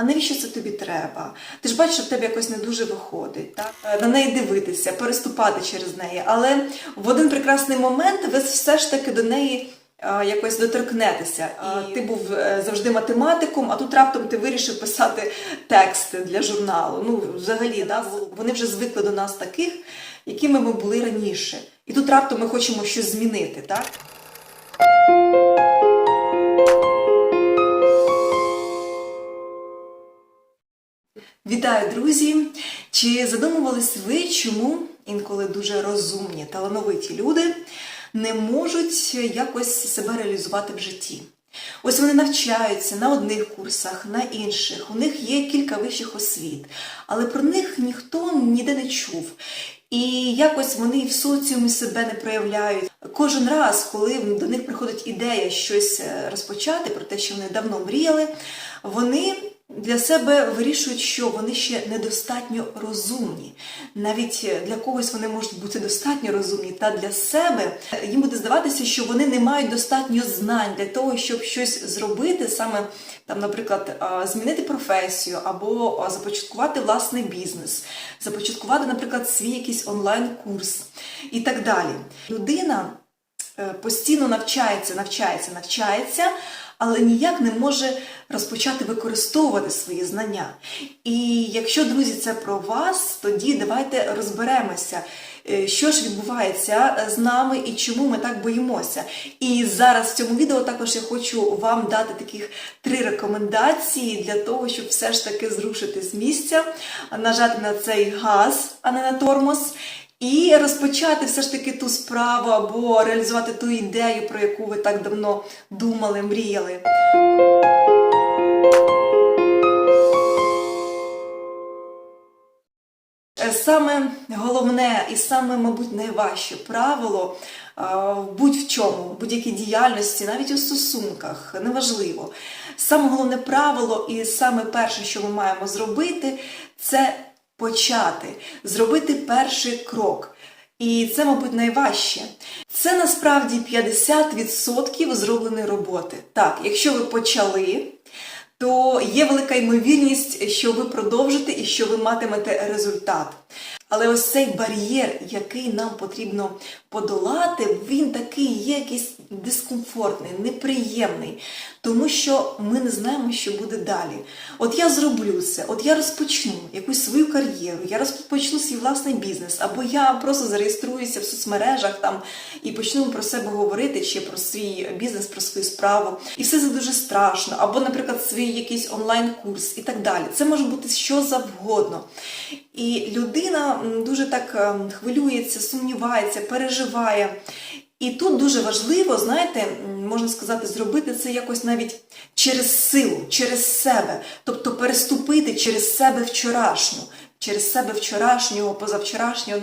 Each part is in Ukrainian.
а навіщо це тобі треба? Ти ж бачиш, що в тебе якось не дуже виходить, так? Е, на неї дивитися, переступати через неї. Але в один прекрасний момент ви все ж таки до неї. е, Якось доторкнетеся. І... Ти був е, завжди математиком, а тут раптом ти вирішив писати тексти для журналу. Ну, взагалі, да, вони вже звикли до нас таких, якими ми були раніше. І тут раптом ми хочемо щось змінити, так? Друзі! Чи задумувались ви, чому інколи дуже розумні, талановиті люди не можуть якось себе реалізувати в житті? Ось вони навчаються на одних курсах, на інших. У них є кілька вищих освіт, але про них ніхто ніде не чув. І якось вони в соціумі себе не проявляють. Кожен раз, коли до них приходить ідея щось е, розпочати, про те, що вони давно мріяли, вони для себе вирішують, що вони ще недостатньо розумні. Навіть для когось вони можуть бути достатньо розумні, та для себе їм буде здаватися, що вони не мають достатньо знань для того, щоб щось зробити, саме там, наприклад, змінити професію або започаткувати власний бізнес, започаткувати, наприклад, свій якийсь онлайн-курс і так далі. Людина е, постійно навчається, навчається, навчається, але ніяк не може розпочати використовувати свої знання. І якщо, друзі, це про вас, тоді давайте розберемося, е, що ж відбувається з нами і чому ми так боїмося. І зараз в цьому відео також я хочу вам дати таких три рекомендації для того, щоб все ж таки зрушити з місця, нажати на цей газ, а не на тормоз. І розпочати все ж таки ту справу або реалізувати ту ідею, про яку ви так давно думали, мріяли. Е, Саме головне і саме, мабуть, найважче правило в будь-в чому, в будь-якій діяльності, навіть у стосунках, неважливо. Саме головне правило, і саме перше, що ми маємо зробити, це почати, зробити перший крок. І це, мабуть, найважче. Це насправді 50% зробленої роботи. Так, якщо ви почали, то є велика ймовірність, що ви продовжите і що ви матимете результат. Але ось цей бар'єр, який нам потрібно подолати, він такий є якийсь дискомфортний, неприємний, тому що ми не знаємо, що буде далі. От я зроблю це, от я розпочну якусь свою кар'єру, я розпочну свій власний бізнес, або я просто зареєструюся в соцмережах там і почну про себе говорити, чи про свій бізнес, про свою справу. І все це дуже страшно, або, наприклад, свій якийсь онлайн-курс і так далі. Це може бути що завгодно. І людина дуже так ем, хвилюється, сумнівається, переживає. І тут дуже важливо, знаєте, можна сказати, зробити це якось навіть через силу, через себе, тобто переступити через себе вчорашню. Через себе вчорашнього, позавчорашнього.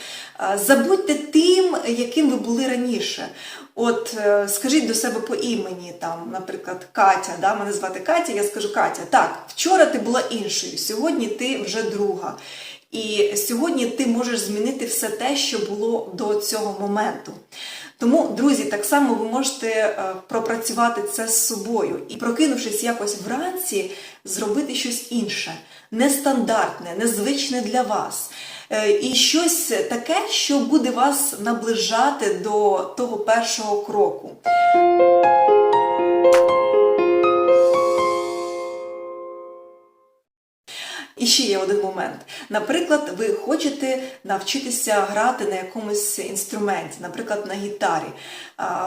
Забудьте тим, яким ви були раніше. От е, скажіть до себе по імені, там, наприклад, Катя, да, мене звати Катя, я скажу Катя, так, вчора ти була іншою, сьогодні ти вже друга. І сьогодні ти можеш змінити все те, що було до цього моменту. Тому, друзі, так само ви можете е, пропрацювати це з собою і, прокинувшись якось вранці, зробити щось інше, нестандартне, незвичне для вас. Е, І щось таке, що буде вас наближати до того першого кроку. Ще є один момент. Наприклад, ви хочете навчитися грати на якомусь інструменті, наприклад, на гітарі.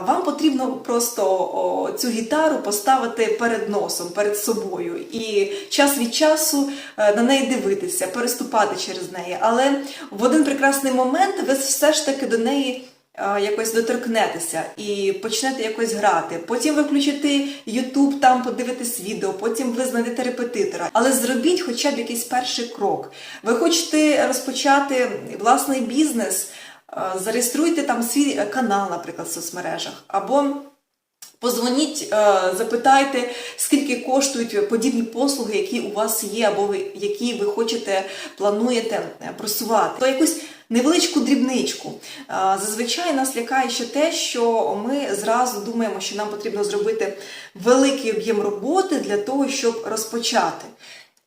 Вам потрібно просто цю гітару поставити перед носом, перед собою, і час від часу е, на неї дивитися, переступати через неї. Але в один прекрасний момент ви все ж таки до неї якось доторкнетеся і почнете якось грати. Потім ви включите YouTube, там подивитесь відео, потім ви знайдете репетитора. Але зробіть хоча б якийсь перший крок. Ви хочете розпочати власний бізнес, е, зареєструйте там свій е, канал, наприклад, в соцмережах. або Позвоніть, е, запитайте, скільки коштують подібні послуги, які у вас є, або які ви хочете, плануєте е, просувати. То якусь невеличку дрібничку. Е, Зазвичай нас лякає ще те, що ми зразу думаємо, що нам потрібно зробити великий об'єм роботи для того, щоб розпочати.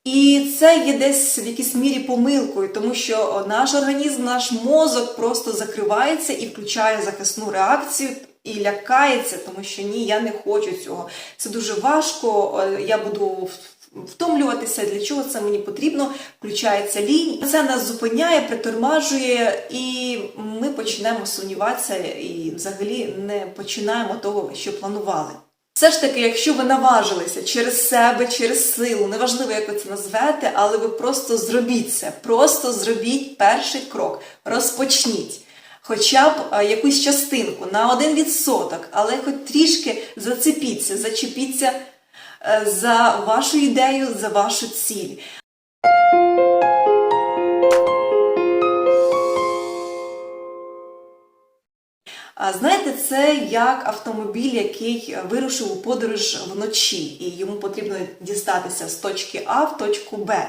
І це є десь в якійсь мірі помилкою, тому що наш організм, наш мозок просто закривається і включає захисну реакцію. І лякається, тому що ні, я не хочу цього. Це дуже важко. е, Я буду втомлюватися. Для чого це мені потрібно? Включається лінь. Це нас зупиняє, притормажує, і ми почнемо сумніватися і взагалі не починаємо того, що планували. Все ж таки, якщо ви наважилися через себе, через силу, неважливо, як ви це назвете, але ви просто зробіть це, просто зробіть перший крок, розпочніть. Хоча б е, якусь частинку на один відсоток, але хоч трішки зацепіться, зачепіться за вашу ідею, за вашу ціль. Знаєте, це як автомобіль, який вирушив у подорож вночі, і йому потрібно дістатися з точки А в точку Б.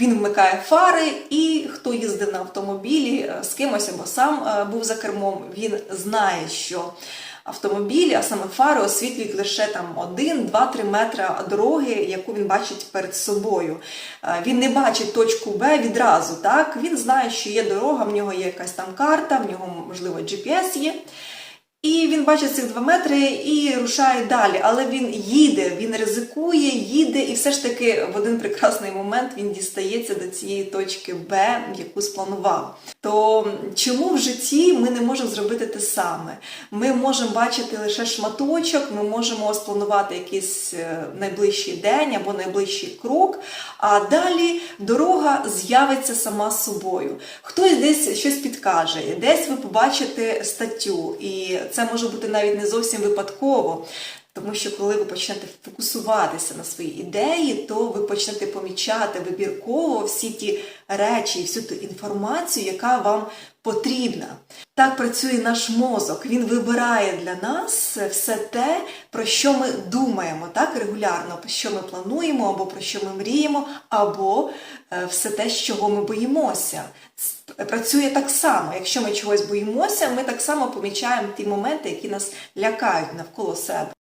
Він вмикає фари, і хто їздив на автомобілі е, з кимось або сам е, був за кермом, він знає, що автомобілі, а саме фари освітлюють лише там 1-2-3 метри дороги, яку він бачить перед собою. Е, Він не бачить точку Б відразу. Так він знає, що є дорога, в нього є якась там карта, в нього можливо GPS є. І він бачить цих два метри і рушає далі. Але він їде, він ризикує, їде, і все ж таки в один прекрасний момент він дістається до цієї точки Б, яку спланував. То чому в житті ми не можемо зробити те саме? Ми можемо бачити лише шматочок, ми можемо спланувати якийсь е, найближчий день або найближчий крок, а далі дорога з'явиться сама собою. Хтось десь щось підкаже, десь ви побачите статтю, і це може бути навіть не зовсім випадково. Тому що коли ви почнете фокусуватися на свої ідеї, то ви почнете помічати вибірково всі ті речі, всю ту інформацію, яка вам потрібна. Так працює наш мозок. Він вибирає для нас все те, про що ми думаємо, так регулярно, про що ми плануємо, або про що ми мріємо, або е, все те, з чого ми боїмося. Працює так само. Якщо ми чогось боїмося, ми так само помічаємо ті моменти, які нас лякають навколо себе.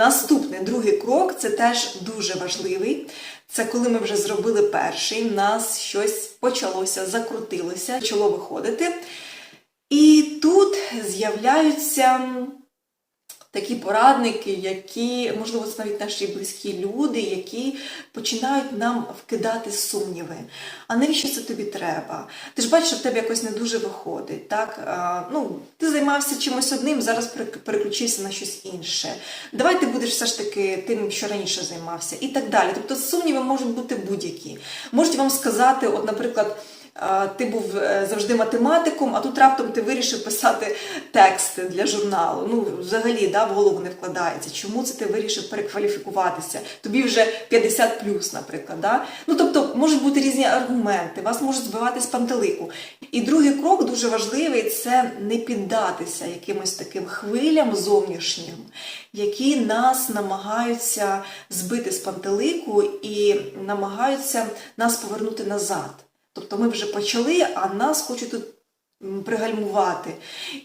Наступний другий крок це теж дуже важливий. Це коли ми вже зробили перший, в нас щось почалося, закрутилося, почало виходити. І тут з'являються такі порадники, які, можливо, це навіть наші близькі люди, які починають нам вкидати сумніви. А навіщо це тобі треба? Ти ж бачиш, що в тебе якось не дуже виходить. Так? А, ну, ти займався чимось одним, зараз перек- переключився на щось інше. Давай ти будеш все ж таки тим, що раніше займався, і так далі. Тобто сумніви можуть бути будь-які. Можуть вам сказати, от, наприклад. Ти був е, завжди математиком, а тут раптом ти вирішив писати тексти для журналу. Ну, взагалі, да, в голову не вкладається. Чому це ти вирішив перекваліфікуватися? Тобі вже 50 плюс, наприклад. Да? Ну, тобто, можуть бути різні аргументи, вас можуть збивати з пантелику. І другий крок дуже важливий це не піддатися якимось таким хвилям зовнішнім, які нас намагаються збити з пантелику і намагаються нас повернути назад. Тобто ми вже почали, а нас хочуть тут пригальмувати.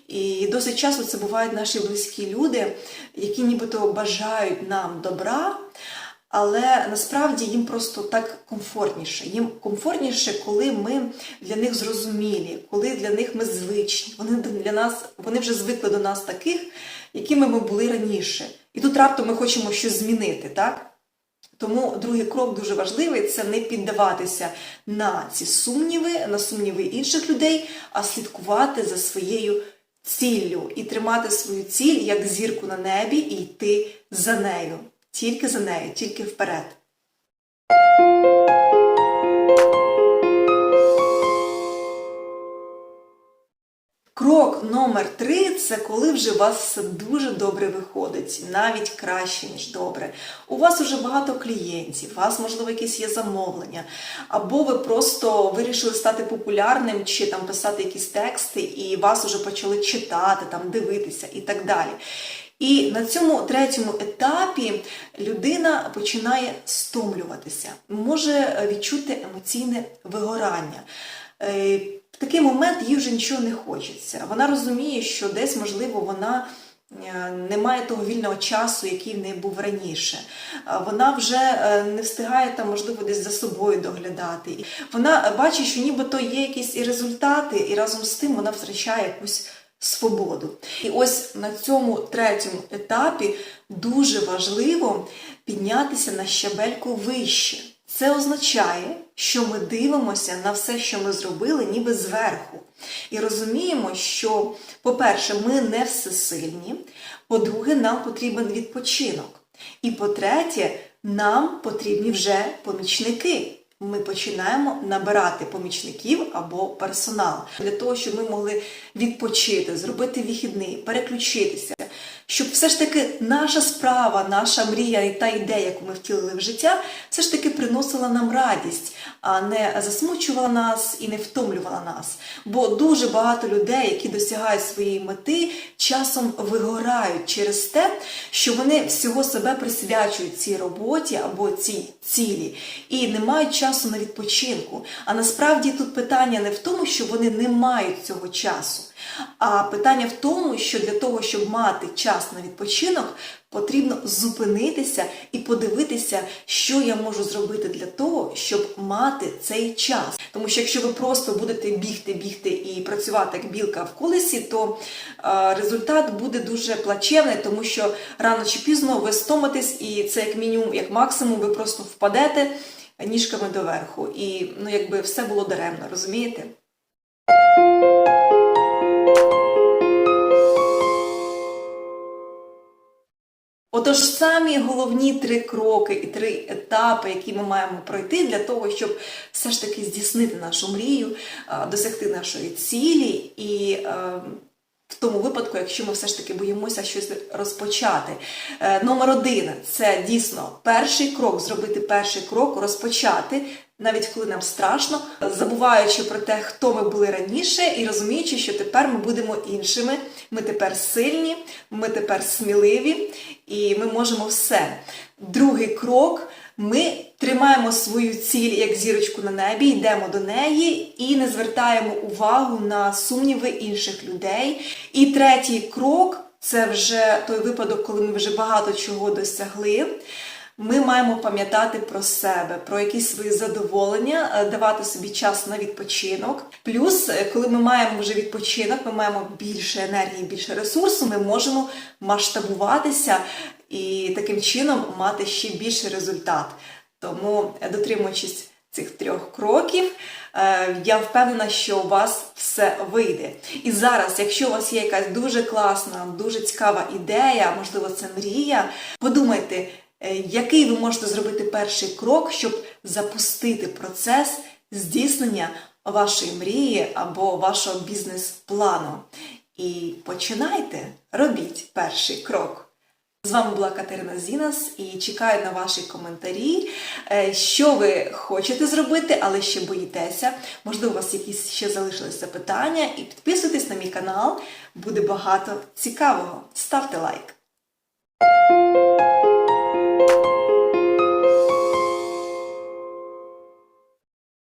І досить часто це бувають наші близькі люди, які нібито бажають нам добра, але насправді їм просто так комфортніше. Їм комфортніше, коли ми для них зрозумілі, коли для них ми звичні. Вони для нас, вони вже звикли до нас таких, якими ми були раніше. І тут раптом ми хочемо щось змінити, так? Тому другий крок дуже важливий це не піддаватися на ці сумніви, на сумніви інших людей, а слідкувати за своєю ціллю і тримати свою ціль як зірку на небі і йти за нею. Тільки за нею, тільки вперед. Номер три це коли вже у вас все дуже добре виходить, навіть краще, ніж добре. У вас вже багато клієнтів, у вас, можливо, якісь є замовлення, або ви просто вирішили стати популярним чи там писати якісь тексти, і вас вже почали читати, там дивитися і так далі. І на цьому третьому етапі людина починає стомлюватися, може відчути емоційне вигорання. В такий момент їй вже нічого не хочеться. Вона розуміє, що десь, можливо, вона е, немає того вільного часу, який в неї був раніше. Е, Вона вже е, не встигає там, можливо, десь за собою доглядати. Вона бачить, що нібито є якісь і результати, і разом з тим вона втрачає якусь свободу. І ось на цьому третьому етапі дуже важливо піднятися на щабельку вище. Це означає, що ми дивимося на все, що ми зробили, ніби зверху. І розуміємо, що, по-перше, ми не всесильні, по-друге, нам потрібен відпочинок. І по-третє, нам потрібні вже помічники. Ми починаємо набирати помічників або персонал для того, щоб ми могли відпочити, зробити вихідний, переключитися, щоб все ж таки наша справа, наша мрія і та ідея, яку ми втілили в життя, все ж таки приносила нам радість, а не засмучувала нас і не втомлювала нас. Бо дуже багато людей, які досягають своєї мети, часом вигорають через те, що вони всього себе присвячують цій роботі або цій цілі і не мають часу на відпочинку. А насправді тут питання не в тому, що вони не мають цього часу. А питання в тому, що для того, щоб мати час на відпочинок, потрібно зупинитися і подивитися, що я можу зробити для того, щоб мати цей час. Тому що якщо ви просто будете бігти, бігти і працювати як білка в колесі, то е, результат буде дуже плачевний, тому що рано чи пізно ви стомитесь, і це як мінімум, як максимум, ви просто впадете ніжками доверху. І ну, якби все було даремно, розумієте? Отож, самі головні три кроки і три етапи, які ми маємо пройти для того, щоб все ж таки здійснити нашу мрію, досягти нашої цілі і. е, В тому випадку, якщо ми все ж таки боїмося щось розпочати. Е, Номер один це дійсно перший крок, зробити перший крок, розпочати, навіть коли нам страшно, забуваючи про те, хто ми були раніше, і розуміючи, що тепер ми будемо іншими. Ми тепер сильні, ми тепер сміливі, і ми можемо все. Другий крок. Ми тримаємо свою ціль як зірочку на небі, йдемо до неї і не звертаємо увагу на сумніви інших людей. І третій крок це вже той випадок, коли ми вже багато чого досягли. Ми маємо пам'ятати про себе, про якісь свої задоволення, е, давати собі час на відпочинок. Плюс, е, коли ми маємо вже відпочинок, ми маємо більше енергії, більше ресурсу, ми можемо масштабуватися і таким чином мати ще більший результат. Тому, е, дотримуючись цих трьох кроків, я впевнена, що у вас все вийде. І зараз, якщо у вас є якась дуже класна, дуже цікава ідея, можливо, це мрія, подумайте, який ви можете зробити перший крок, щоб запустити процес здійснення вашої мрії або вашого бізнес-плану. І починайте, робіть перший крок. З вами була Катерина Зінас і чекаю на ваші коментарі, е, що ви хочете зробити, але ще боїтеся. Можливо, у вас якісь ще залишились запитання. І підписуйтесь на мій канал, буде багато цікавого. Ставте лайк.